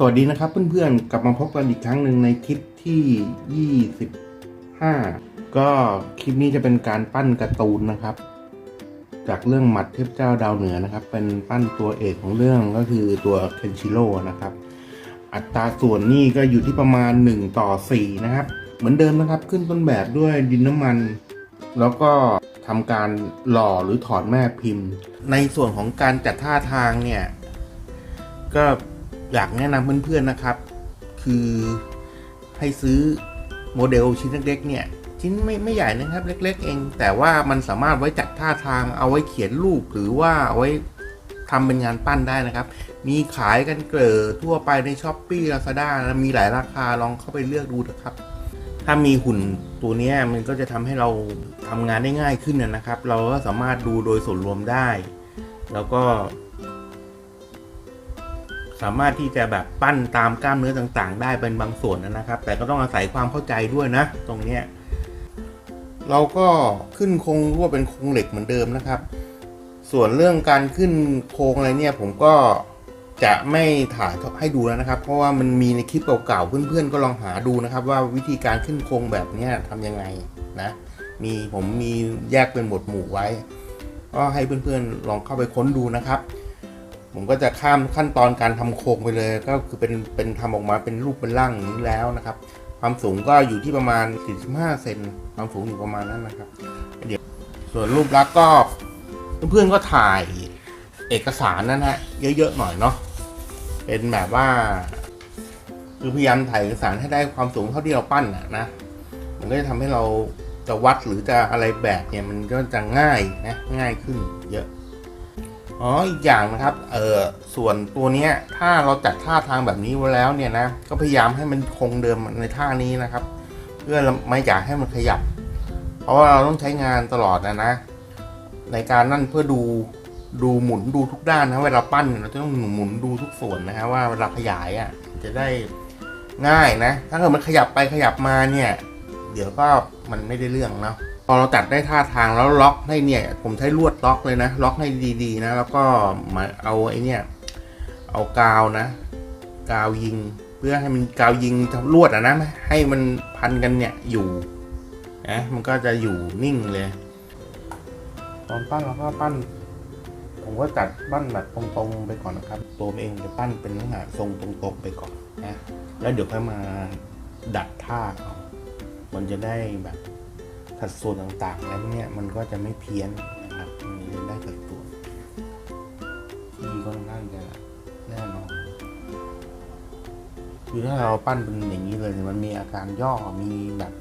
สวัสดีนะครับเพื่อนๆ กลับมาพบกันอีกครั้งหนึ่งในคลิปที่ 25 ก็คลิปนี้จะเป็นการปั้นการ์ตูนนะครับ จากเรื่องหมัดเทพเจ้าดาวเหนือนะครับ เป็นปั้นตัวเอกของเรื่องก็คือตัวเคนชิโร่นะครับ อัตราส่วนนี่ก็อยู่ที่ประมาณ 1 ต่อ 4 นะครับ เหมือนเดิมนะครับขึ้นต้นแบบด้วยดินน้ำมัน แล้วก็ทำการหล่อหรือถอดแม่พิมพ์ ในส่วนของการจัดท่าทางเนี่ย ก็ อยากแนะนำเพื่อนๆนะครับ คือให้ซื้อโมเดลชิ้นเล็กๆเนี่ยชิ้นไม่ไม่ใหญ่นะครับเล็ก ๆ เอง แต่ว่ามันสามารถไว้จัดท่าทางเอาไว้เขียนรูปหรือว่าเอาไว้ทำเป็นงานปั้นได้นะครับ มีขายกันเกลือทั่วไปในช้อปปี้ลาซาด้ามีหลายราคาลองเข้าไปเลือกดูนะครับ ถ้ามีหุ่นตัวนี้มันก็จะทำให้เราทำงานได้ง่ายขึ้นนะครับ เราก็สามารถดูโดยส่วนรวมได้ แล้วก็ สามารถที่จะแบบปั้นตามกล้ามเนื้อต่างๆ ได้เป็นบางส่วนนะครับ แต่ก็ต้องอาศัยความเข้าใจด้วยนะ ตรงเนี้ยเราก็ขึ้นโครงรั่วเป็นโครงเหล็กเหมือนเดิมนะครับ ส่วนเรื่องการขึ้นโครงอะไรเนี่ยผมก็จะไม่ถ่ายให้ดูแล้วนะครับ เพราะว่ามันมีในคลิปเก่าๆเพื่อนๆ ก็ลองหาดูนะครับ ว่าวิธีการขึ้นโครงแบบนี้ทำยังไงนะมีผมมีแยกเป็นหมวดหมู่ไว้ ก็ให้เพื่อนๆลองเข้าไปค้นดูนะครับ ผมก็จะข้ามขั้นตอนการทำโครงไปเลย ก็คือเป็นเป็นทำออกมาเป็นรูปเป็นร่างอย่างนี้แล้วนะครับ ความสูงก็อยู่ที่ประมาณ 45 เซนความสูงอยู่ประมาณนั้นนะครับ เดี๋ยวส่วนรูปลักษณ์ก็เพื่อนๆก็ถ่ายเอกสารนั่นฮะเยอะๆหน่อยเนาะเป็นแบบว่า คือพยายามถ่ายเอกสารให้ได้ความสูงเท่าที่เราปั้นนะนะมันก็จะทำให้เราจะวัดหรือจะอะไรแบบเนี่ยมันก็จะง่ายนะง่ายขึ้นเยอะ อ๋ออีกอย่างนะครับเออส่วนตัวเนี้ยถ้าเราจัดท่าทางแบบนี้ไว้แล้วเนี่ยนะก็พยายามให้มันคงเดิมในท่านี้นะครับ เพื่อไม่อยากให้มันขยับ เพราะว่าเราต้องใช้งานตลอดนะนะ ในการนั่นเพื่อดูดูหมุนดูทุกด้านนะเวลาปั้นเราจะต้องหมุนดูทุกส่วนนะฮะว่าเวลาขยายอะจะได้ง่ายนะ ถ้าเกิดมันขยับไปขยับมาเนี่ย เดี๋ยวก็มันไม่ได้เรื่องเนาะ พอเราจัดได้ท่าทางแล้วล็อกให้เนี่ย ผมใช้ลวดล็อกเลยนะ ล็อกให้ดีๆนะ แล้วก็มาเอาไอ้เนี่ยเอากาวนะ กาวยิง เพื่อให้มันกาวยิงลวดอะนะ ให้มันพันกันเนี่ยอยู่นะมันก็จะอยู่นิ่งเลย ตอนปั้นเราก็ปั้น ผมก็จัดปั้นแบบตรงๆไปก่อนนะครับตัวเองจะปั้นเป็นลักษณะทรงตรงๆไปก่อนนะแล้วเดี๋ยวค่อยมาดัดท่าเอามันจะได้แบบ สัดส่วนต่างๆแล้วเนี่ยมันก็จะไม่เพี้ยนนะครับมันจะได้สัดส่วนที่ค่อนข้างจะแน่นอนคือถ้าเราปั้นเป็นอย่างนี้เลยมันมีอาการย่อมีแบบ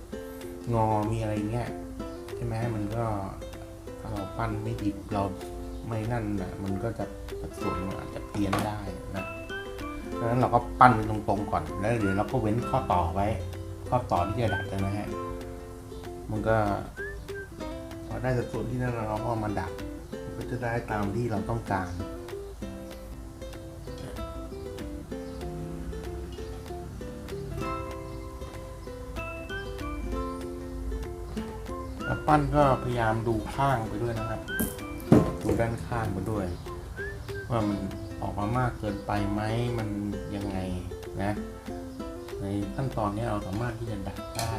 งอมีอะไรเงี้ยใช่ไหมมันก็ถ้าเราปั้นไม่ดีเราไม่นั่นนะมันก็จะสัดส่วนมันอาจจะเพี้ยนได้นะดังนั้นเราก็ปั้นเป็นตรงๆก่อนแล้วเดี๋ยวเราก็เว้นข้อต่อไว้ ข้อต่อที่จะดัดนะฮะ มันก็พอได้สัดส่วนที่นั่นแล้วเราก็เอมาดัดมันก็จะได้ตามที่เราต้องการปั้นก็พยายามดูข้างไปด้วยนะครับ ดูด้านข้างไปด้วย ว่ามันออกมามากเกินไปไหมมันยังไงนะ ในขั้นตอนนี้เราสามารถที่จะดัดได้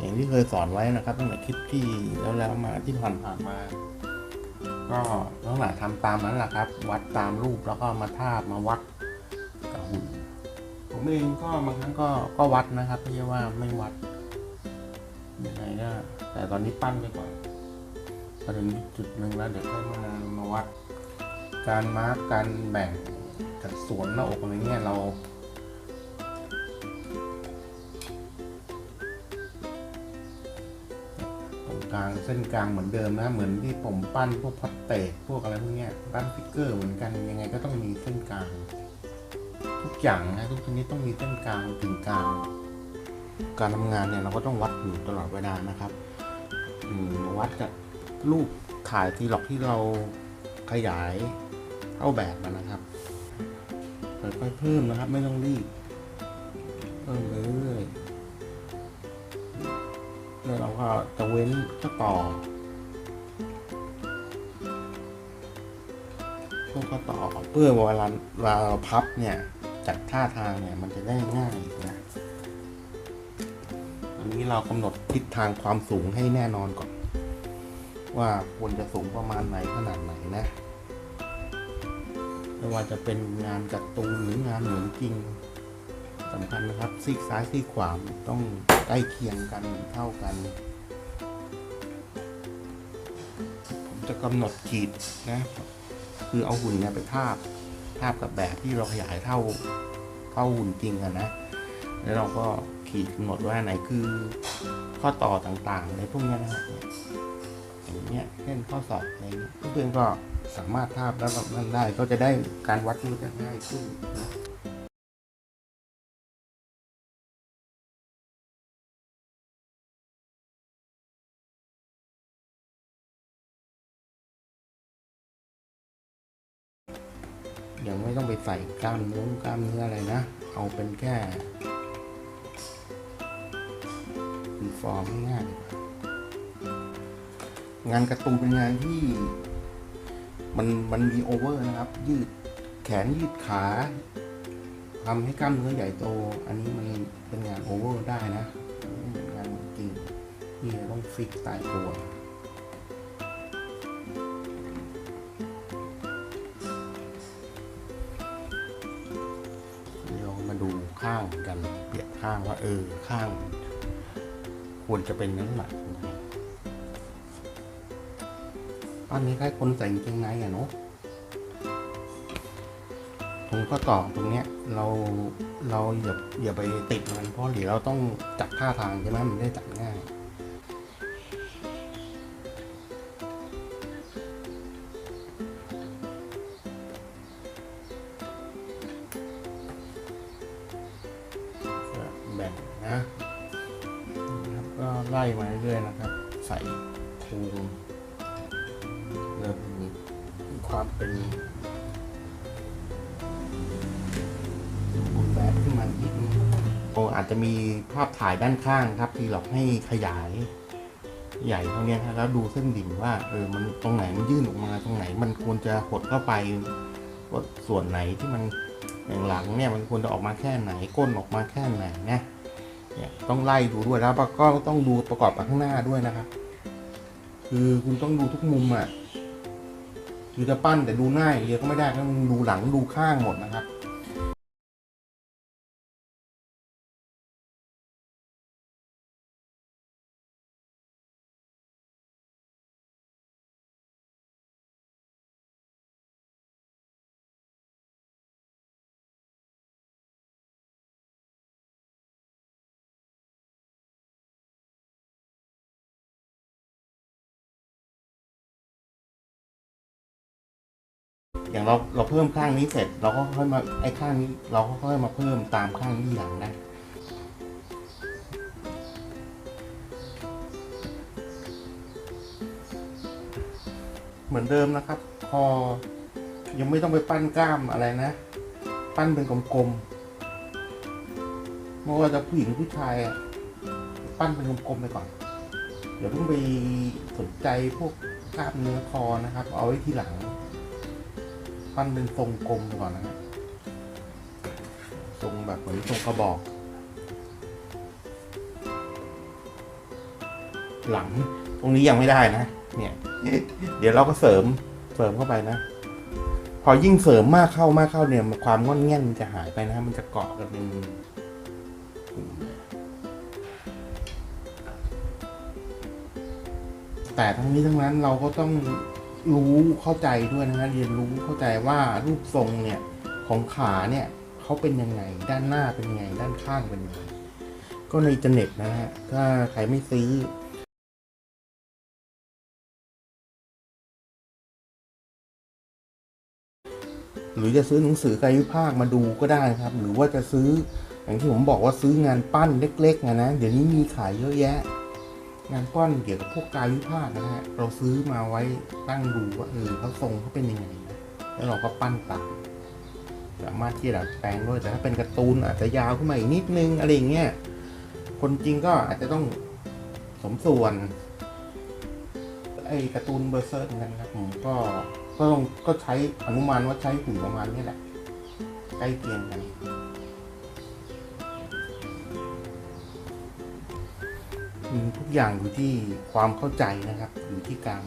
อย่างที่เคยสอนไว้นะครับตั้งแต่คลิปที่แล้วแล้วมาที่ผ่านผ่านๆมา ก็ลักษณะทำตามนั้นแหละครับ วัดตามรูปแล้วก็มาทาบมาวัดกับหุ่นผมเองก็บางครั้งก็ก็วัดนะครับไม่ใช่ว่าไม่วัดยังไงก็แต่ตอนนี้ปั้นไปก่อนพอถึงจุดหนึ่งแล้วเดี๋ยวค่อยมามาวัด การมาร์กการแบ่งสัดส่วนหน้าอกอะไรเงี้ยเรา กลางเส้นกลางเหมือนเดิมนะ เหมือนที่ผมปั้นพวกพอตเตจพวกอะไรพวกเนี้ยปั้นฟิกเกอร์เหมือนกันยังไงก็ต้องมีเส้นกลาง ทุกอย่างนะทุกชนิดต้องมีเส้นกลางถึงกลาง การทำงานเนี่ยเราก็ต้องวัดอยู่ตลอดเวลานะครับอืวัดกับรูปถ่ายทีหลอกที่เราขยายเข้าแบบมันนะครับค่อยๆเพิ่มนะครับ ไม่ต้องรีบเพิ่มไปเรื่อยๆแล้วเรา ก็จะเว้นก็ต่อพวกข้อต่อเพื่อเวลาเวลาเราพับเนี่ยจัดท่าทางเนี่ยมันจะได้ง่ายนะอันนี้เรากำหนดทิศทางความสูงให้แน่นอนก่อน ว่าควรจะสูงประมาณไหนขนาดไหนนะไม่ว่าจะเป็นงานการ์ตูนหรืองานเหมือนจริงสำคัญนะครับซีกซ้ายซีกขวาต้องใกล้เคียงกันเท่ากัน จะกำหนดขีดนะ คือเอาหุ่นเนี่ยไปทาบทาบกับแบบที่เราขยายเท่าเท่าหุ่นจริงอะนะ แล้วเราก็ขีดกำหนดว่าไหนคือข้อต่อต่างๆในพวกนี้นะครับอย่างเงี้ยเช่นข้อสอบอะไรเงี้ยเพื่อนๆก็สามารถทาบแล้วแบบนั้นได้ก็จะได้การวัดมันจะง่ายขึ้นนะ ยังไม่ต้องไปใส่กล้ามเนื้อกล้ามเนื้ออะไรนะ เอาเป็นแค่เป็นฟอร์มง่ายงานกร์ตูนเป็นงานที่มันมันมีโอเวอร์นะครับ ยืดแขนยืดขาทำให้กล้ามเนื้อใหญ่โต อันนี้มันเป็นงานโอเวอร์ได้นะนงานจริงที่ต้องฟิกตายตัว ข้างว่า เออข้าง ควรจะเป็นน้ำหนักยังไงอันนี้คล้ายคนใส่กางเกงในอะเนาะตรงข้อต่อตรงเนี้ย เราเราอย่าอย่าไปติดมันเพราะเดี๋ยวเราต้องจับท่าทางใช่ไหมมันได้จับง่าย ออาจจะมีภาพถ่ายด้านข้างครับ ที่เราให้ขยายใหญ่เท่านี้ครับแล้วดูเส้นดิ่งว่าเออมันตรงไหนมันยื่นออกมาตรงไหน มันควรจะหดเข้าไปว่าส่วนไหนที่มันอย่างหลังเนี่ยมันควรจะออกมาแค่ไหนก้นออกมาแค่ไหนนะเนี่ยต้องไล่ดูด้วยแล้วก็ต้องดูประกอบกับข้างหน้าด้วยนะครับ คือคุณต้องดูทุกมุมอะคือจะปั้นแต่ดูหน้าอย่างเดียวก็ไม่ได้ต้องดูหลังดูข้างหมดนะครับ เราเราเพิ่มข้างนี้เสร็จ เราก็ค่อยมาไอ้ข้างนี้เราก็ค่อยมาเพิ่มตามข้างนี้หลังได้เหมือนเดิมนะครับพอยังไม่ต้องไปปั้นกล้ามอะไรนะ ปั้นเป็นกลมๆไม่ว่าจะผู้หญิงผู้ชายอะปั้นเป็นกลมๆไปก่อนอย่าเพิ่งไปสนใจพวกกล้ามเนื้อคอนะครับ เอาไว้ทีหลัง ปั้นเป็นทรงกลมก่อนนะครับทรงแบบเหมือนทรงกระบอก หลังตรงนี้ยังไม่ได้นะ เนี่ย เดี๋ยวเราก็เสริมเสริมเข้าไปนะ พอยิ่งเสริมมากเข้ามากเข้าเนี่ยความงอนแง่นมันจะหายไปนะ มันจะเกาะกันเป็นแต่ทั้งนี้ทั้งนั้นเราก็ต้อง รู้เข้าใจด้วยนะฮะเรียนรู้เข้าใจว่ารูปทรงเนี่ยของขาเนี่ยเขาเป็นยังไง ด้านหน้าเป็นยังไง ด้านข้างเป็นยังไง ก็ในอินเทอร์เน็ตนะฮะถ้าใครไม่ซื้อหรือจะซื้อหนังสือกายวิภาคมาดูก็ได้ครับ หรือว่าจะซื้ออย่างที่ผมบอกว่าซื้องานปั้นเล็กๆนะนะเดี๋ยวนี้มีขายเยอะแยะ งานปั้นเกี่ยวกับพวกกายวิภาคนะฮะ เราซื้อมาไว้ตั้งดูว่าเออเขาทรงเขาเป็นยังไง แล้วเราก็ปั้นตามสามารถที่จะดัดแปลงด้วย แต่ถ้าเป็นการ์ตูนอาจจะยาวขึ้นมาอีกนิดนึงอะไรอย่างเงี้ย คนจริงก็อาจจะต้องสมส่วน ไอ้การ์ตูนเบอร์เซอร์เหมือนกันครับผมก็ก็ต้องก็ใช้อนุมานว่าใช้หุ่นประมาณนี้แหละใกล้เคียงกัน ทุกอย่างอยู่ที่ความเข้าใจนะครับ อยู่ที่การ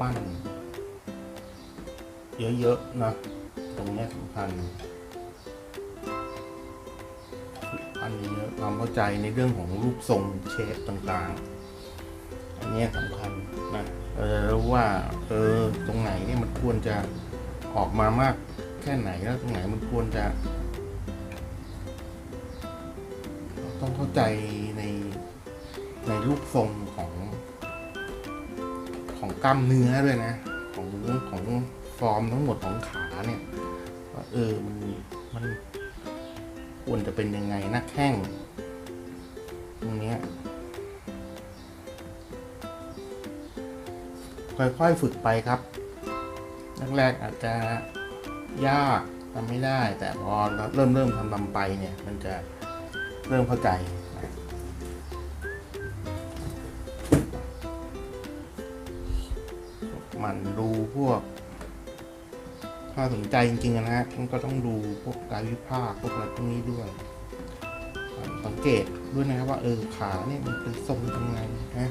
ปั้น เยอะๆนะตรงนี้สำคัญปั้นเยอะความเข้าใจในเรื่องของรูปทรงเชฟต่างๆ อันนี้สำคัญนะเราจะรู้ว่าเออตรงไหนเนี่ยมันควรจะออกมามากแค่ไหนแล้วตรงไหนมันควรจะ ต้องเข้าใจ ในรูปทรงของ ของกล้ามเนื้อด้วยนะ ของของฟอร์มทั้งหมดของขาเนี่ยว่าเออมันมันควรจะเป็นยังไงหน้าแข้งตรงนี้ค่อยๆฝึกไปครับแรกๆอาจจะยากทำไม่ได้ แต่พอเราเริ่มเริ่มทำทำไปเนี่ย มันจะเริ่มเข้าใจ มันดูพวกถ้าสนใจจริงๆนะฮะมันก็ต้องดูพวกกายวิภาคพวกอะไรพวกนี้ด้วย สังเกตด้วยนะครับว่าเออขาเนี่ยมันเป็นทรงยังไงนะ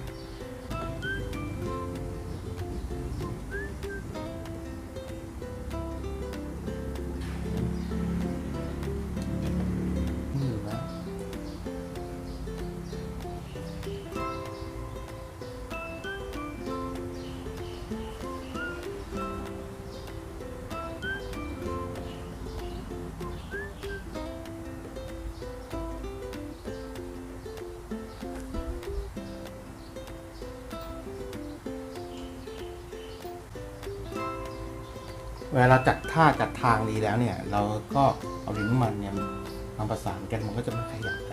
เวลาจัดท่าจัดทางดีแล้วเนี่ย เราก็เอาลิ้นมันเนี่ยมาประสานกันมันก็จะไม่ขยับ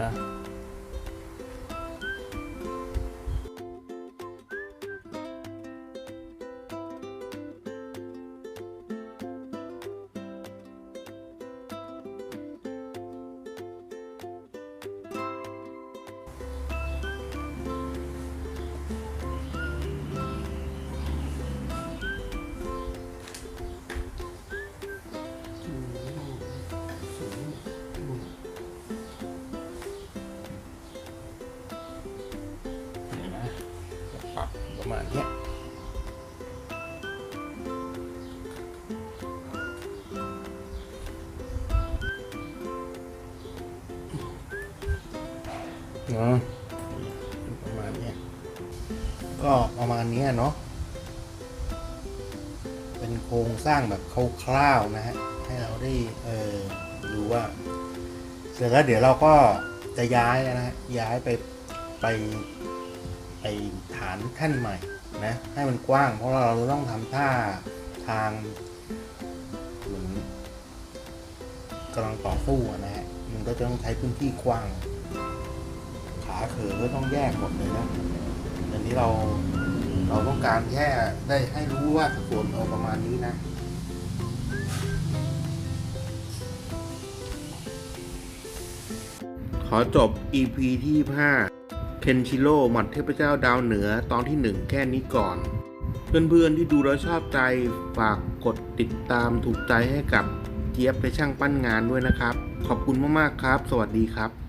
แมาณเนี้ยเนาะประมาณเนี้ยก็ประมาณนี้เนาะเป็นโครงสร้างแบบคร่าวๆนะฮะ ให้เราได้เออดูว่า เสร็จแล้วเดี๋ยวเราก็จะย้ายนะฮะย้ายไปไป ไปฐานแท่นใหม่นะให้มันกว้าง เพราะเราต้องทำท่าทางเหมือนกำลังต่อสู้นะฮะมันก็จะต้องใช้พื้นที่กว้าง ขาเขอก็ต้องแยกหมดเลยนะอันนี้เราเราต้องการแค่ได้ให้รู้ว่าสัดส่วนเอาประมาณนี้นะขอจบ EP ที่ 5 เคนชิโร่หมัดเทพเจ้าดาวเหนือตอนที่ 1 แค่นี้ก่อน เพื่อนๆที่ดูแล้วชอบใจฝากกดติดตามถูกใจให้กับเจี๊ยบไปช่างปั้นงานด้วยนะครับ ขอบคุณมากๆครับ สวัสดีครับ